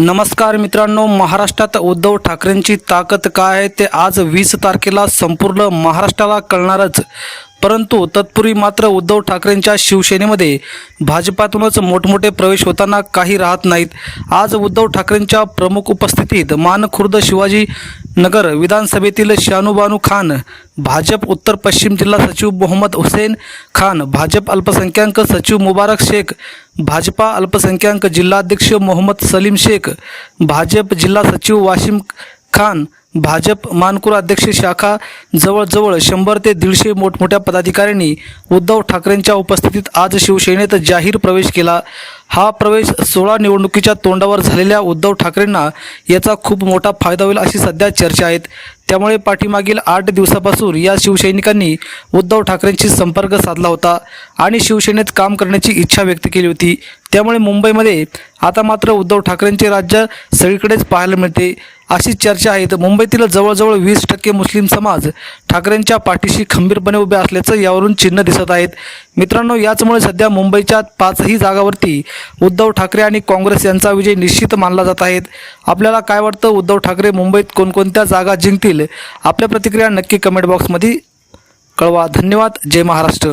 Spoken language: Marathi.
नमस्कार मित्रांनो महाराष्ट्रात उद्धव ठाकरेंची ताकद काय आहे ते आज वीस तारखेला संपूर्ण महाराष्ट्राला कळणारच. परंतु तत्पूर्वी मात्र उद्धव ठाकरेंच्या शिवसेनेमध्ये भाजपातूनच मोठमोठे प्रवेश होताना काही राहत नाहीत. आज उद्धव ठाकरेंच्या प्रमुख उपस्थितीत मानखुर्द शिवाजी नगर विधानसभेतील शानूबानू खान भाजप उत्तर पश्चिम जिल्हा सचिव मोहम्मद हुसेन खान भाजप अल्पसंख्याक सचिव मुबारक शेख भाजपा अल्पसंख्याक जिल्हाध्यक्ष मोहम्मद सलीम शेख भाजप जिल्हा सचिव वाशिम खान भाजप मानकुर अध्यक्ष शाखा जवळजवळ शंभर ते दीडशे मोठमोठ्या पदाधिकाऱ्यांनी उद्धव ठाकरेंच्या उपस्थितीत आज शिवसेनेत जाहीर प्रवेश केला. हा प्रवेश सोळा निवडणुकीच्या तोंडावर झालेल्या उद्धव ठाकरेंना याचा खूप मोठा फायदा होईल अशी सध्या चर्चा आहेत. त्यामुळे पाठीमागील आठ दिवसापासून या शिवसैनिकांनी उद्धव ठाकरेंशी संपर्क साधला होता. आणि शिवसेनेत काम करण्याची इच्छा व्यक्त केली होती. त्यामुळे मुंबईमध्ये आता मात्र उद्धव ठाकरेंचे राज्य सगळीकडेच पाहायला मिळते अशी चर्चा आहे. तर मुंबईतील जवळजवळ वीस टक्के मुस्लिम समाज ठाकरेंच्या पाठीशी खंबीरपणे उभे असल्याचं यावरून चिन्ह दिसत आहेत. मित्रांनो याचमुळे सध्या मुंबईच्या पाचही जागावरती उद्धव ठाकरे आणि काँग्रेस यांचा विजय निश्चित मानला जात आहेत आपल्याला काय वाटतं? उद्धव ठाकरे मुंबईत कोणकोणत्या जागा जिंकतील? आपल्या प्रतिक्रिया नक्की कमेंट बॉक्समध्ये कळवा. धन्यवाद. जय महाराष्ट्र.